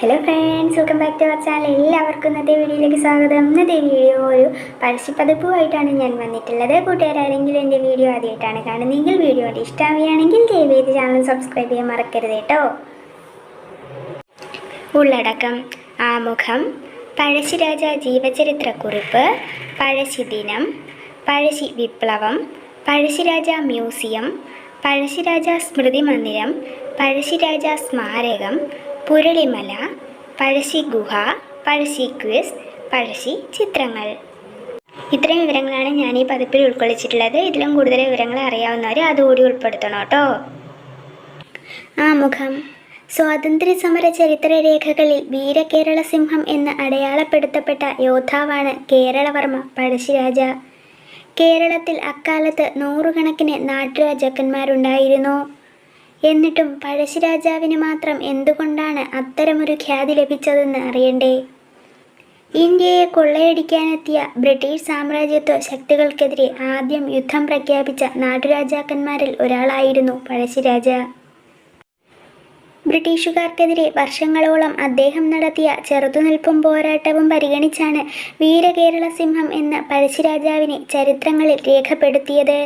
Hello friends welcome back to our channel എല്ലാവർക്കും ഇന്നത്തെ വീഡിയോയിലേക്ക് സ്വാഗതം. ഇന്നത്തെ വീഡിയോ ഒരു പഴശ്ശിപ്പതിപ്പുമായിട്ടാണ് ഞാൻ വന്നിട്ടുള്ളത്. കൂട്ടുകാരെങ്കിലും എന്റെ വീഡിയോ ആദ്യമായിട്ടാണ് കാണുന്നതെങ്കിൽ വീഡിയോ ഇഷ്ടമാവുകയാണെങ്കിൽ ദയവ് ചെയ്ത് ചാനൽ സബ്സ്ക്രൈബ് ചെയ്യാൻ മറക്കരുത് കേട്ടോ. ഉള്ളടക്കം ആമുഖം പഴശ്ശിരാജ ജീവചരിത്രക്കുറിപ്പ് പഴശ്ശിദിനം പഴശ്ശി വിപ്ലവം പഴശ്ശിരാജ മ്യൂസിയം പഴശ്ശിരാജ സ്മൃതി മന്ദിരം പഴശ്ശിരാജ സ്മാരകം പുരളിമല പഴശ്ശി ഗുഹ പഴശ്ശി ക്വിസ് പഴശ്ശി ചിത്രങ്ങൾ. ഇത്രയും വിവരങ്ങളാണ് ഞാൻ ഈ പതിപ്പിൽ ഉൾക്കൊള്ളിച്ചിട്ടുള്ളത്. ഇതിലും കൂടുതൽ വിവരങ്ങൾ അറിയാവുന്നവർ അതുകൂടി ഉൾപ്പെടുത്തണം കേട്ടോ. ആമുഖം സ്വാതന്ത്ര്യ സമര ചരിത്ര രേഖകളിൽ വീരകേരള സിംഹം എന്ന് അടയാളപ്പെടുത്തപ്പെട്ട യോദ്ധാവാണ് കേരളവർമ്മ പഴശ്ശിരാജ കേരളത്തിൽ അക്കാലത്ത് നൂറുകണക്കിന് നാട്ടുരാജാക്കന്മാരുണ്ടായിരുന്നു. എന്നിട്ടും പഴശ്ശിരാജാവിന് മാത്രം എന്തുകൊണ്ടാണ് അത്തരമൊരു ഖ്യാതി ലഭിച്ചതെന്ന് അറിയണ്ടേ? ഇന്ത്യയെ കൊള്ളയടിക്കാനെത്തിയ ബ്രിട്ടീഷ് സാമ്രാജ്യത്വ ശക്തികൾക്കെതിരെ ആദ്യം യുദ്ധം പ്രഖ്യാപിച്ച നാട്ടുരാജാക്കന്മാരിൽ ഒരാളായിരുന്നു പഴശ്ശിരാജ ബ്രിട്ടീഷുകാർക്കെതിരെ വർഷങ്ങളോളം അദ്ദേഹം നടത്തിയ ചെറുത്തുനിൽപ്പും പോരാട്ടവും പരിഗണിച്ചാണ് വീരകേരള സിംഹം എന്ന പഴശ്ശിരാജാവിനെ ചരിത്രങ്ങളിൽ രേഖപ്പെടുത്തിയത്.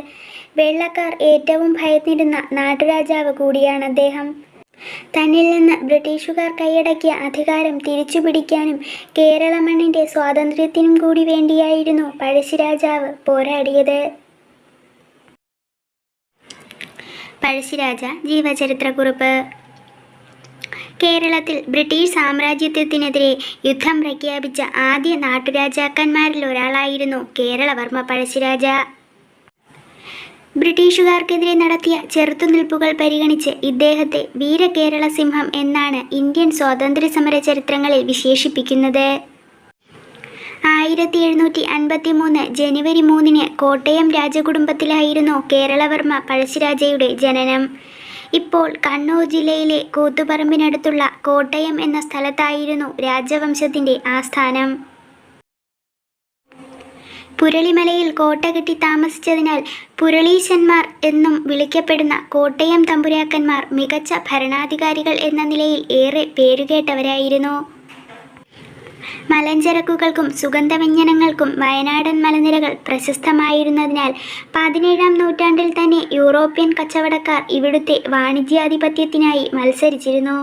വെള്ളക്കാർ ഏറ്റവും ഭയന്നിരുന്ന നാട്ടുരാജാവ് കൂടിയാണ് അദ്ദേഹം. തന്നിൽ നിന്ന് ബ്രിട്ടീഷുകാർ കൈയടക്കിയ അധികാരം തിരിച്ചുപിടിക്കാനും കേരള മണ്ണിന്റെ സ്വാതന്ത്ര്യത്തിനും കൂടി വേണ്ടിയായിരുന്നു പഴശ്ശിരാജാവ് പോരാടിയത്. പഴശ്ശിരാജ ജീവചരിത്രക്കുറിപ്പ്. കേരളത്തിൽ ബ്രിട്ടീഷ് സാമ്രാജ്യത്വത്തിനെതിരെ യുദ്ധം പ്രഖ്യാപിച്ച ആദ്യ നാട്ടുരാജാക്കന്മാരിൽ ഒരാളായിരുന്നു കേരളവർമ്മ പഴശ്ശിരാജ ബ്രിട്ടീഷുകാർക്കെതിരെ നടത്തിയ ചെറുത്തുനിൽപ്പുകൾ പരിഗണിച്ച് ഇദ്ദേഹത്തെ വീരകേരള സിംഹം എന്നാണ് ഇന്ത്യൻ സ്വാതന്ത്ര്യ സമര ചരിത്രങ്ങളിൽ വിശേഷിപ്പിക്കുന്നത്. ആയിരത്തി എഴുന്നൂറ്റി അൻപത്തി മൂന്ന് ജനുവരി മൂന്നിന് കോട്ടയം രാജകുടുംബത്തിലായിരുന്നു കേരളവർമ്മ പഴശ്ശിരാജയുടെ ജനനം. ഇപ്പോൾ കണ്ണൂർ ജില്ലയിലെ കൂത്തുപറമ്പിനടുത്തുള്ള കോട്ടയം എന്ന സ്ഥലത്തായിരുന്നു രാജവംശത്തിന്റെ ആസ്ഥാനം. പുരളിമലയിൽ കോട്ട കെട്ടി താമസിച്ചതിനാൽ പുരളീശന്മാർ എന്നും വിളിക്കപ്പെടുന്ന കോട്ടയം തമ്പുരാക്കന്മാർ മികച്ച ഭരണാധികാരികൾ എന്ന നിലയിൽ ഏറെ പേരുകേട്ടവരായിരുന്നു. മലഞ്ചരക്കുകൾക്കും സുഗന്ധവ്യഞ്ജനങ്ങൾക്കും വയനാടൻ മലനിരകൾ പ്രശസ്തമായിരുന്നതിനാൽ പതിനേഴാം നൂറ്റാണ്ടിൽ തന്നെ യൂറോപ്യൻ കച്ചവടക്കാർ ഇവിടുത്തെ വാണിജ്യാധിപത്യത്തിനായി മത്സരിച്ചിരുന്നു.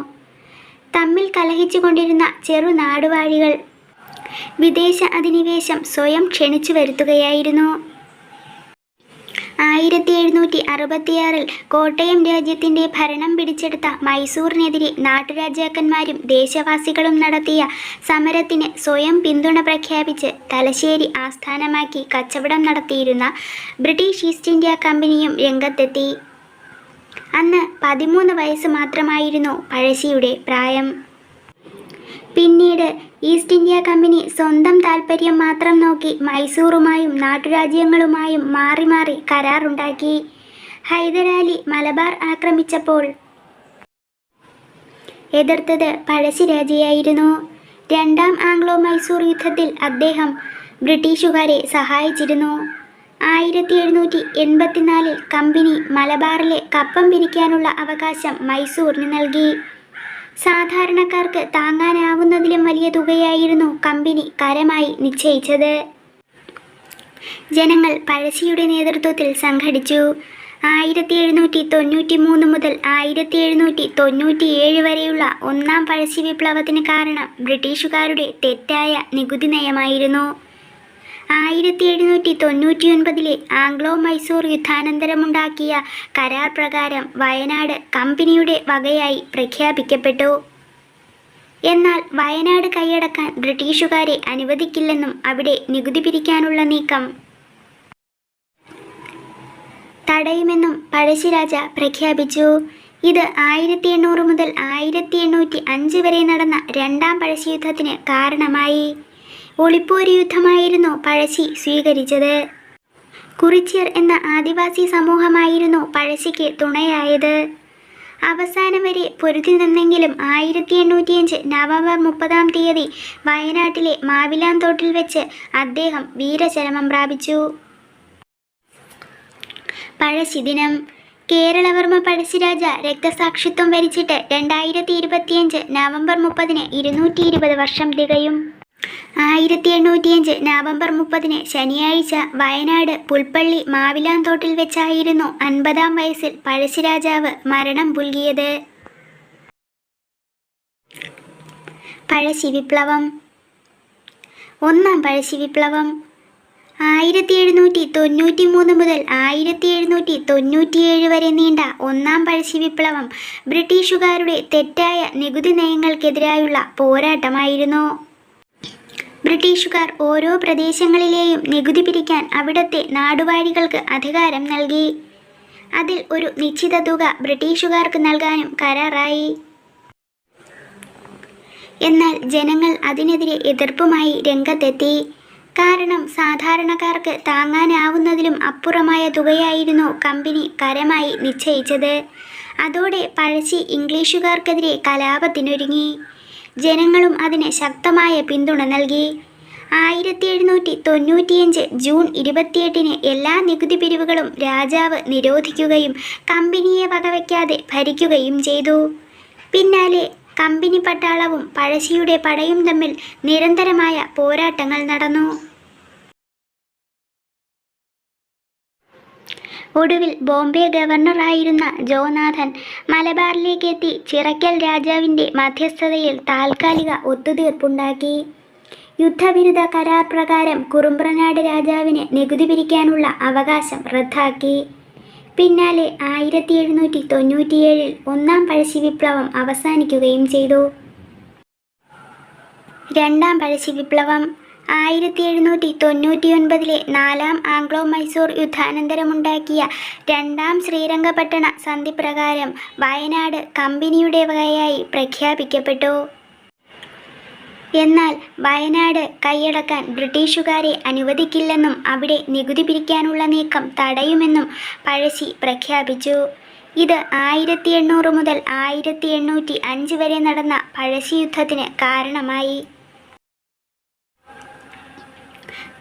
തമ്മിൽ കലഹിച്ചുകൊണ്ടിരുന്ന ചെറു നാടുവാഴികൾ വിദേശ അധിനിവേശം സ്വയം ക്ഷണിച്ചു വരുത്തുകയായിരുന്നു. ആയിരത്തി എഴുന്നൂറ്റി അറുപത്തിയാറിൽ കോട്ടയം രാജ്യത്തിന്റെ ഭരണം പിടിച്ചെടുത്ത മൈസൂറിനെതിരെ നാട്ടുരാജാക്കന്മാരും ദേശവാസികളും നടത്തിയ സമരത്തിന് സ്വയം പിന്തുണ പ്രഖ്യാപിച്ച് തലശ്ശേരി ആസ്ഥാനമാക്കി കച്ചവടം നടത്തിയിരുന്ന ബ്രിട്ടീഷ് ഈസ്റ്റ് ഇന്ത്യ കമ്പനിയും രംഗത്തെത്തി. അന്ന് പതിമൂന്ന് വയസ്സ് മാത്രമായിരുന്നു പഴശ്ശിയുടെ പ്രായം. പിന്നീട് ഈസ്റ്റ് ഇന്ത്യ കമ്പനി സ്വന്തം താൽപ്പര്യം മാത്രം നോക്കി മൈസൂറുമായും നാട്ടുരാജ്യങ്ങളുമായും മാറി മാറി കരാറുണ്ടാക്കി. ഹൈദരാലി മലബാർ ആക്രമിച്ചപ്പോൾ എതിർത്തത് പഴശ്ശിരാജയായിരുന്നു രണ്ടാം ആംഗ്ലോ മൈസൂർ യുദ്ധത്തിൽ അദ്ദേഹം ബ്രിട്ടീഷുകാരെ സഹായിച്ചിരുന്നു. ആയിരത്തി എഴുന്നൂറ്റി എൺപത്തിനാലിൽ കമ്പനി മലബാറിലെ കപ്പം പിരിക്കാനുള്ള അവകാശം മൈസൂറിന് നൽകി. സാധാരണക്കാർക്ക് താങ്ങാനാവുന്നതിലും വലിയ തുകയായിരുന്നു കമ്പനി കരമായി നിശ്ചയിച്ചത്. ജനങ്ങൾ പഴശ്ശിയുടെ നേതൃത്വത്തിൽ സംഘടിച്ചു. ആയിരത്തി എഴുന്നൂറ്റി തൊണ്ണൂറ്റി മൂന്ന് മുതൽ ആയിരത്തി എഴുന്നൂറ്റി തൊണ്ണൂറ്റി ഏഴ് വരെയുള്ള ഒന്നാം പഴശ്ശി വിപ്ലവത്തിന് കാരണം ബ്രിട്ടീഷുകാരുടെ തെറ്റായ നികുതി നയമായിരുന്നു. ആയിരത്തി എഴുന്നൂറ്റി തൊണ്ണൂറ്റി ഒൻപതിലെ ആംഗ്ലോ മൈസൂർ യുദ്ധാനന്തരമുണ്ടാക്കിയ കരാർ പ്രകാരം വയനാട് കമ്പനിയുടെ വകയായി പ്രഖ്യാപിക്കപ്പെട്ടു. എന്നാൽ വയനാട് കൈയടക്കാൻ ബ്രിട്ടീഷുകാരെ അനുവദിക്കില്ലെന്നും അവിടെ നികുതി പിരിക്കാനുള്ള നീക്കം. തടയുമെന്നും പഴശ്ശിരാജ പ്രഖ്യാപിച്ചു. ഇത് ആയിരത്തി എണ്ണൂറ് മുതൽ ആയിരത്തി എണ്ണൂറ്റി അഞ്ച് വരെ നടന്ന രണ്ടാം പഴശ്ശി യുദ്ധത്തിന് കാരണമായി. ഒളിപ്പോര് യുദ്ധമായിരുന്നു പഴശ്ശി സ്വീകരിച്ചത്. കുറിച്ചിയർ എന്ന ആദിവാസി സമൂഹമായിരുന്നു പഴശ്ശിക്ക് തുണയായത്. അവസാനം വരെ പൊരുതി നിന്നെങ്കിലും ആയിരത്തി എണ്ണൂറ്റിയഞ്ച് നവംബർ മുപ്പതാം തീയതി വയനാട്ടിലെ മാവിലാന്തോട്ടിൽ വെച്ച് അദ്ദേഹം വീരചരമം പ്രാപിച്ചു. പഴശ്ശി ദിനം കേരളവർമ്മ പഴശ്ശിരാജ രക്തസാക്ഷിത്വം വരിച്ചിട്ട് രണ്ടായിരത്തി ഇരുപത്തിയഞ്ച് നവംബർ മുപ്പതിന് ഇരുന്നൂറ്റി ഇരുപത് വർഷം തികയും. ആയിരത്തി എണ്ണൂറ്റിയഞ്ച് നവംബർ മുപ്പതിന് ശനിയാഴ്ച വയനാട് പുൽപ്പള്ളി മാവിലാന്തോട്ടിൽ വെച്ചായിരുന്നു അൻപതാം വയസ്സിൽ പഴശ്ശിരാജാവ് മരണം പുൽകിയത്. പഴശ്ശി വിപ്ലവം. ഒന്നാം പഴശ്ശി വിപ്ലവം. ആയിരത്തി എഴുന്നൂറ്റി തൊണ്ണൂറ്റി മൂന്ന് മുതൽ ആയിരത്തി എഴുന്നൂറ്റി തൊണ്ണൂറ്റിയേഴ് വരെ നീണ്ട ഒന്നാം പഴശ്ശി വിപ്ലവം ബ്രിട്ടീഷുകാരുടെ തെറ്റായ നികുതി നയങ്ങൾക്കെതിരായുള്ള പോരാട്ടമായിരുന്നു. ബ്രിട്ടീഷുകാർ ഓരോ പ്രദേശങ്ങളിലെയും നികുതി പിരിക്കാൻ അവിടത്തെ നാടുവാഴികൾക്ക് അധികാരം നൽകി. അതിൽ ഒരു നിശ്ചിത തുക ബ്രിട്ടീഷുകാർക്ക് നൽകാനും കരാറായി. എന്നാൽ ജനങ്ങൾ അതിനെതിരെ എതിർപ്പുമായി രംഗത്തെത്തി. കാരണം സാധാരണക്കാർക്ക് താങ്ങാനാവുന്നതിലും അപ്പുറമായ തുകയായിരുന്നു കമ്പനി കരമായി നിശ്ചയിച്ചത്. അതോടെ പഴശ്ശി ഇംഗ്ലീഷുകാർക്കെതിരെ കലാപത്തിനൊരുങ്ങി. ജനങ്ങളും അതിന് ശക്തമായ പിന്തുണ നൽകി. ആയിരത്തി എഴുന്നൂറ്റി തൊണ്ണൂറ്റിയഞ്ച് ജൂൺ ഇരുപത്തിയെട്ടിന് എല്ലാ നികുതി പിരിവുകളും രാജാവ് നിരോധിക്കുകയും കമ്പനിയെ വകവയ്ക്കാതെ ഭരിക്കുകയും ചെയ്തു. പിന്നാലെ കമ്പനി പട്ടാളവും പഴശ്ശിയുടെ പടയും തമ്മിൽ നിരന്തരമായ പോരാട്ടങ്ങൾ നടന്നു. ഒടുവിൽ ബോംബെ ഗവർണറായിരുന്ന ജോനാഥൻ മലബാറിലേക്ക് എത്തി ചിറക്കൽ രാജാവിന്റെ മധ്യസ്ഥതയിൽ താൽക്കാലിക ഒത്തുതീർപ്പുണ്ടാക്കി. യുദ്ധവിരുദ്ധ കരാർ പ്രകാരം കുറുമ്പ്രനാട് രാജാവിന് നികുതി പിരിക്കാനുള്ള അവകാശം റദ്ദാക്കി. പിന്നാലെ ആയിരത്തി എഴുന്നൂറ്റി തൊണ്ണൂറ്റിയേഴിൽ ഒന്നാം പഴശ്ശി വിപ്ലവം അവസാനിക്കുകയും ചെയ്തു. രണ്ടാം പഴശ്ശി വിപ്ലവം ആയിരത്തി എഴുന്നൂറ്റി തൊണ്ണൂറ്റിയൊൻപതിലെ നാലാം ആംഗ്ലോ മൈസൂർ യുദ്ധാനന്തരമുണ്ടാക്കിയ രണ്ടാം ശ്രീരംഗപട്ടണ സന്ധി പ്രകാരം വയനാട് കമ്പനിയുടെ വകയായി പ്രഖ്യാപിക്കപ്പെട്ടു. എന്നാൽ വയനാട് കൈയടക്കാൻ ബ്രിട്ടീഷുകാരെ അനുവദിക്കില്ലെന്നും അവിടെ നികുതി പിരിക്കാനുള്ള നീക്കം തടയുമെന്നും പഴശ്ശി പ്രഖ്യാപിച്ചു. ഇത് ആയിരത്തി എണ്ണൂറ് മുതൽ ആയിരത്തി എണ്ണൂറ്റി അഞ്ച് വരെ നടന്ന പഴശ്ശി യുദ്ധത്തിന് കാരണമായി.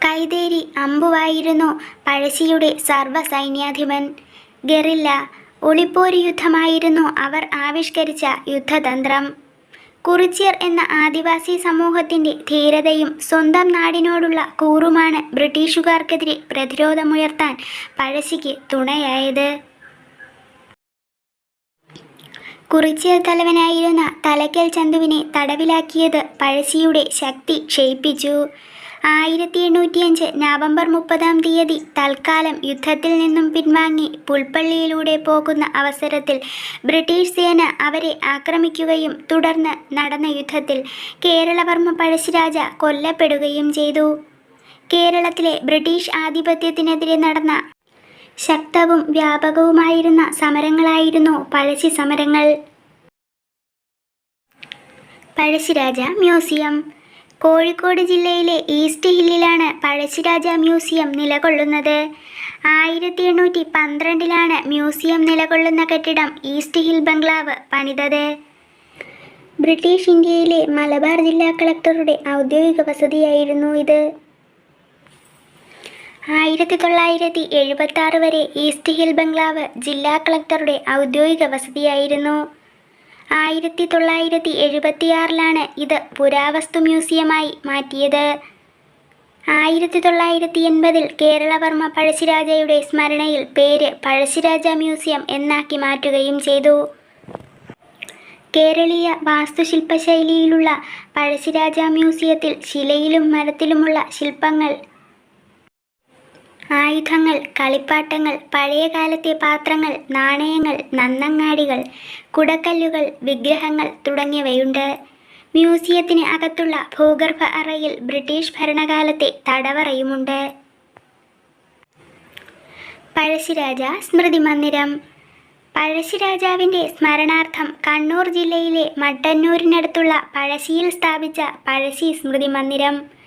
കൈതേരി അമ്പുവായിരുന്നു പഴശ്ശിയുടെ സർവസൈന്യാധിപൻ. ഗറില്ല ഒളിപ്പോര് യുദ്ധമായിരുന്നു അവർ ആവിഷ്കരിച്ച യുദ്ധതന്ത്രം. കുറിച്യർ എന്ന ആദിവാസി സമൂഹത്തിന്റെ ധീരതയും സ്വന്തം നാടിനോടുള്ള കൂറുമാണ് ബ്രിട്ടീഷുകാർക്കെതിരെ പ്രതിരോധമുയർത്താൻ പഴശ്ശിക്ക് തുണയായത്. കുറിച്യർ തലവനായിരുന്ന തലക്കൽ ചന്തുവിനെ തടവിലാക്കിയത് പഴശ്ശിയുടെ ശക്തി ക്ഷയിപ്പിച്ചു. ആയിരത്തി എണ്ണൂറ്റിയഞ്ച് നവംബർ മുപ്പതാം തീയതി തൽക്കാലം യുദ്ധത്തിൽ നിന്നും പിൻവാങ്ങി പുൽപ്പള്ളിയിലൂടെ പോകുന്ന അവസരത്തിൽ ബ്രിട്ടീഷ് സേന അവരെ ആക്രമിക്കുകയും തുടർന്ന് നടന്ന യുദ്ധത്തിൽ കേരളവർമ്മ പഴശ്ശിരാജ കൊല്ലപ്പെടുകയും ചെയ്തു. കേരളത്തിലെ ബ്രിട്ടീഷ് ആധിപത്യത്തിനെതിരെ നടന്ന ശക്തവും വ്യാപകവുമായിരുന്ന സമരങ്ങളായിരുന്നു പഴശ്ശി സമരങ്ങൾ. പഴശ്ശിരാജ മ്യൂസിയം കോഴിക്കോട് ജില്ലയിലെ ഈസ്റ്റ് ഹില്ലിലാണ് പഴശ്ശിരാജ മ്യൂസിയം നിലകൊള്ളുന്നത്. ആയിരത്തി എണ്ണൂറ്റി പന്ത്രണ്ടിലാണ് മ്യൂസിയം നിലകൊള്ളുന്ന കെട്ടിടം ഈസ്റ്റ് ഹിൽ ബംഗ്ലാവ് പണിതത്. ബ്രിട്ടീഷ് ഇന്ത്യയിലെ മലബാർ ജില്ലാ കളക്ടറുടെ ഔദ്യോഗിക വസതിയായിരുന്നു ഇത്. ആയിരത്തി തൊള്ളായിരത്തി എഴുപത്തി വരെ ഈസ്റ്റ് ഹിൽ ബംഗ്ലാവ് ജില്ലാ കളക്ടറുടെ ഔദ്യോഗിക വസതിയായിരുന്നു. ആയിരത്തി തൊള്ളായിരത്തി എഴുപത്തിയാറിലാണ് ഇത് പുരാവസ്തു മ്യൂസിയമായി മാറ്റിയത്. ആയിരത്തി തൊള്ളായിരത്തി എൺപതിൽ കേരളവർമ്മ പഴശ്ശിരാജയുടെ സ്മരണയിൽ പേര് പഴശ്ശിരാജ മ്യൂസിയം എന്നാക്കി മാറ്റുകയും ചെയ്തു. കേരളീയ വാസ്തുശില്പശൈലിയിലുള്ള പഴശ്ശിരാജ മ്യൂസിയത്തിൽ ശിലയിലും മരത്തിലുമുള്ള ശില്പങ്ങൾ ആയുധങ്ങൾ കളിപ്പാട്ടങ്ങൾ പഴയകാലത്തെ പാത്രങ്ങൾ നാണയങ്ങൾ നന്നങ്ങാടികൾ കുടക്കല്ലുകൾ വിഗ്രഹങ്ങൾ തുടങ്ങിയവയുണ്ട്. മ്യൂസിയത്തിന് അകത്തുള്ള ഭൂഗർഭ അറയിൽ ബ്രിട്ടീഷ് ഭരണകാലത്തെ തടവറയുമുണ്ട്. പഴശ്ശിരാജ സ്മൃതി മന്ദിരം. പഴശ്ശിരാജാവിന്റെ സ്മരണാർത്ഥം കണ്ണൂർ ജില്ലയിലെ മട്ടന്നൂരിനടുത്തുള്ള പഴശ്ശിയിൽ സ്ഥാപിച്ച പഴശ്ശി സ്മൃതി മന്ദിരം.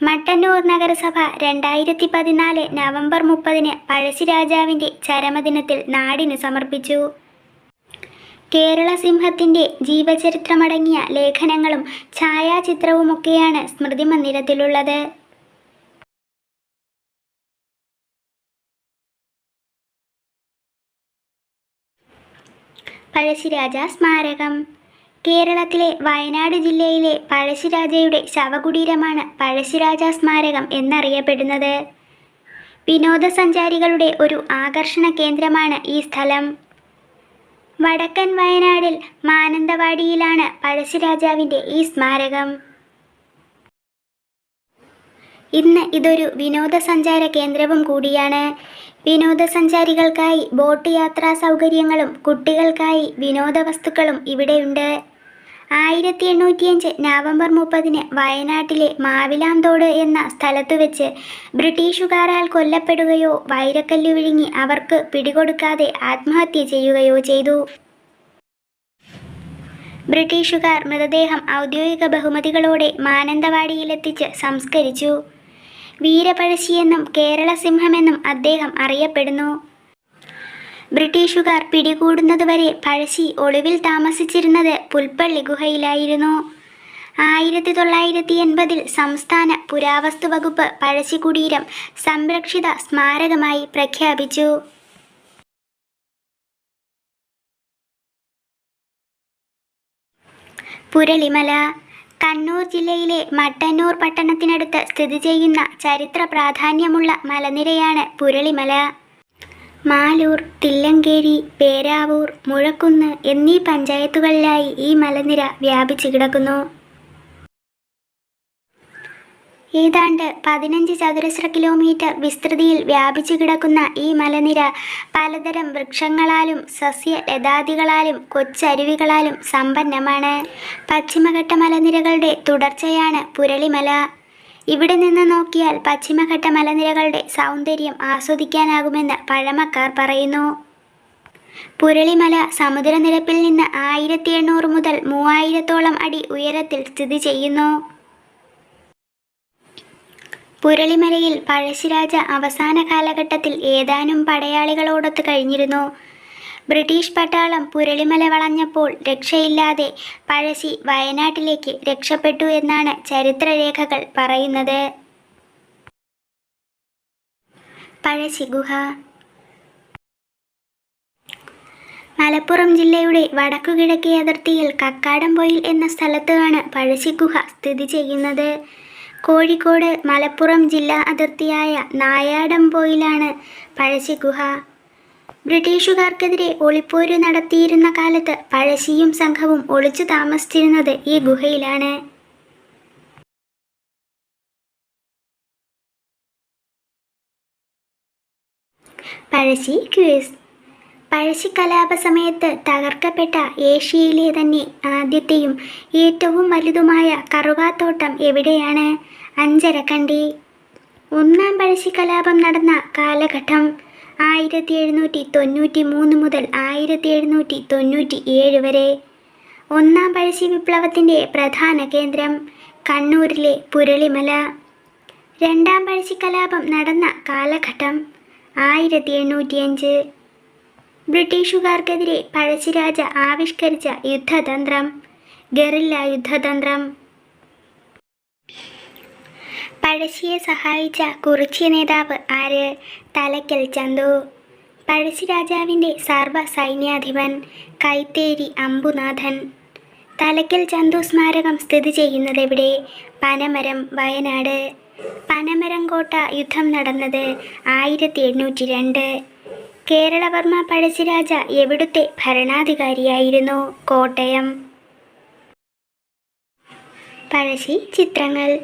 മട്ടന്നൂർ നഗരസഭ രണ്ടായിരത്തി പതിനാല് നവംബർ മുപ്പതിന് പഴശ്ശിരാജാവിന്റെ ചരമദിനത്തിൽ നാടിന് സമർപ്പിച്ചു. കേരള സിംഹത്തിന്റെ ജീവചരിത്രമടങ്ങിയ ലേഖനങ്ങളും ഛായാചിത്രവുമൊക്കെയാണ് സ്മൃതി മന്ദിരത്തിലുള്ളത് പഴശ്ശിരാജ സ്മാരകം കേരളത്തിലെ വയനാട് ജില്ലയിലെ പഴശ്ശിരാജയുടെ ശവകുടീരമാണ് പഴശ്ശിരാജ സ്മാരകം എന്നറിയപ്പെടുന്നത്. വിനോദസഞ്ചാരികളുടെ ഒരു ആകർഷണ കേന്ദ്രമാണ് ഈ സ്ഥലം. വടക്കൻ വയനാടിൽ മാനന്തവാടിയിലാണ് പഴശ്ശിരാജാവിന്റെ ഈ സ്മാരകം. ഇന്ന് ഇതൊരു വിനോദസഞ്ചാര കേന്ദ്രവും കൂടിയാണ്. വിനോദസഞ്ചാരികൾക്കായി ബോട്ട് യാത്രാ സൗകര്യങ്ങളും കുട്ടികൾക്കായി വിനോദ വസ്തുക്കളും ഇവിടെയുണ്ട്. ആയിരത്തി എണ്ണൂറ്റിയഞ്ച് നവംബർ മുപ്പതിന് വയനാട്ടിലെ മാവിലാന്തോട് എന്ന സ്ഥലത്തു വെച്ച് ബ്രിട്ടീഷുകാരാൽ കൊല്ലപ്പെടുകയോ വൈരക്കല്ല് വിഴുങ്ങി അവർക്ക് പിടികൊടുക്കാതെ ആത്മഹത്യ ചെയ്യുകയോ ചെയ്തു. ബ്രിട്ടീഷുകാർ മൃതദേഹം ഔദ്യോഗിക ബഹുമതികളോടെ മാനന്തവാടിയിലെത്തിച്ച് സംസ്കരിച്ചു. വീരപഴശ്ശിയെന്നും കേരള സിംഹമെന്നും അദ്ദേഹം അറിയപ്പെടുന്നു. ബ്രിട്ടീഷുകാർ പിടികൂടുന്നതുവരെ പഴശ്ശി ഒളിവിൽ താമസിച്ചിരുന്നത് പുൽപ്പള്ളി ഗുഹയിലായിരുന്നു. ആയിരത്തി തൊള്ളായിരത്തി എൺപതിൽ സംസ്ഥാന പുരാവസ്തു വകുപ്പ് പഴശ്ശി കുടീരം സംരക്ഷിത സ്മാരകമായി പ്രഖ്യാപിച്ചു. പുരളിമല കണ്ണൂർ ജില്ലയിലെ മട്ടന്നൂർ പട്ടണത്തിനടുത്ത് സ്ഥിതി ചെയ്യുന്ന ചരിത്ര പ്രാധാന്യമുള്ള മലനിരയാണ് പുരളിമല. മാലൂർ തില്ലങ്കേരി പേരാവൂർ മുഴക്കുന്ന് എന്നീ പഞ്ചായത്തുകളിലായി ഈ മലനിര വ്യാപിച്ചു കിടക്കുന്നു. ഏതാണ്ട് പതിനഞ്ച് ചതുരശ്ര കിലോമീറ്റർ വിസ്തൃതിയിൽ വ്യാപിച്ചു കിടക്കുന്ന ഈ മലനിര പലതരം വൃക്ഷങ്ങളാലും സസ്യ ലതാദികളാലും കൊച്ചരുവികളാലും സമ്പന്നമാണ്. പശ്ചിമഘട്ട മലനിരകളുടെ തുടർച്ചയാണ് പുരളിമല. ഇവിടെ നിന്ന് നോക്കിയാൽ പശ്ചിമഘട്ട മലനിരകളുടെ സൗന്ദര്യം ആസ്വദിക്കാനാകുമെന്ന് പഴമക്കാർ പറയുന്നു. പുരളിമല സമുദ്രനിരപ്പിൽ നിന്ന് ആയിരത്തി എണ്ണൂറ് മുതൽ മൂവായിരത്തോളം അടി ഉയരത്തിൽ സ്ഥിതി ചെയ്യുന്നു. പുരളിമലയിൽ പഴശ്ശിരാജ അവസാന കാലഘട്ടത്തിൽ ഏതാനും പടയാളികളോടൊത്ത് കഴിഞ്ഞിരുന്നു. ബ്രിട്ടീഷ് പട്ടാളം പുരളിമല വളഞ്ഞപ്പോൾ രക്ഷയില്ലാതെ പഴശ്ശി വയനാട്ടിലേക്ക് രക്ഷപ്പെട്ടു എന്നാണ് ചരിത്രരേഖകൾ പറയുന്നത്. പഴശ്ശി ഗുഹ. മലപ്പുറം ജില്ലയുടെ വടക്കുകിഴക്കേ അതിർത്തിയിൽ കക്കാടംപൊയിൽ എന്ന സ്ഥലത്താണ് പഴശ്ശി ഗുഹ സ്ഥിതി ചെയ്യുന്നത്. കോഴിക്കോട് മലപ്പുറം ജില്ലാ അതിർത്തിയായ നായാടംപൊയിലാണ് പഴശ്ശി ഗുഹ. ബ്രിട്ടീഷുകാർക്കെതിരെ ഒളിപ്പോര് നടത്തിയിരുന്ന കാലത്ത് പഴശ്ശിയും സംഘവും ഒളിച്ചു താമസിച്ചിരുന്നത് ഈ ഗുഹയിലാണ്. പഴശ്ശി ക്യൂസ് പഴശ്ശി കലാപ സമയത്ത് തകർക്കപ്പെട്ട ഏഷ്യയിലെ തന്നെ ആദ്യത്തെയും ഏറ്റവും വലുതുമായ കറുവാത്തോട്ടം എവിടെയാണ്? അഞ്ചരക്കണ്ടി. ഒന്നാം പഴശ്ശി കലാപം നടന്ന കാലഘട്ടം. ആയിരത്തി എഴുന്നൂറ്റി തൊണ്ണൂറ്റി മൂന്ന് മുതൽ ആയിരത്തി എഴുന്നൂറ്റി തൊണ്ണൂറ്റി ഏഴ് വരെ. ഒന്നാം പഴശ്ശി വിപ്ലവത്തിന്റെ പ്രധാന കേന്ദ്രം കണ്ണൂരിലെ പുരളിമല. രണ്ടാം പഴശ്ശി കലാപം നടന്ന കാലഘട്ടം ആയിരത്തി എണ്ണൂറ്റിയഞ്ച് ബ്രിട്ടീഷുകാർക്കെതിരെ പഴശ്ശിരാജ ആവിഷ്കരിച്ച യുദ്ധതന്ത്രം ഗറില്ല യുദ്ധതന്ത്രം. പഴശ്ശിയെ സഹായിച്ച കുറിച്യ നേതാവ് ആര്? തലക്കൽ ചന്തു. പഴശ്ശി രാജാവിന്റെ സർവ സൈന്യാധിപൻ കൈത്തേരി അമ്പുനാഥൻ. തലക്കൽ ചന്തു സ്മാരകം സ്ഥിതി ചെയ്യുന്നത് എവിടെ പനമരം വയനാട്. പനമരം കോട്ട യുദ്ധം നടന്നത് ആയിരത്തി എണ്ണൂറ്റി രണ്ട് കേരളവർമ്മ പഴശ്ശിരാജ എവിടുത്തെ ഭരണാധികാരിയായിരുന്നു? കോട്ടയം. പഴശ്ശി ചിത്രങ്ങൾ.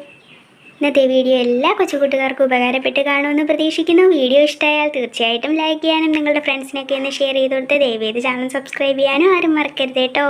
ഇന്നത്തെ വീഡിയോ എല്ലാ കൊച്ചുകൂട്ടുകാർക്കും ഉപകാരപ്പെട്ട് കാണുമെന്ന് പ്രതീക്ഷിക്കുന്നു. വീഡിയോ ഇഷ്ടമായാൽ തീർച്ചയായിട്ടും ലൈക്ക് ചെയ്യാനും നിങ്ങളുടെ ഫ്രണ്ട്സിനൊക്കെ ഒന്ന് ഷെയർ ചെയ്ത് കൊടുത്ത് ദയവേത് ചാനൽ സബ്സ്ക്രൈബ് ചെയ്യാനും ആരും മറക്കരുത് കേട്ടോ.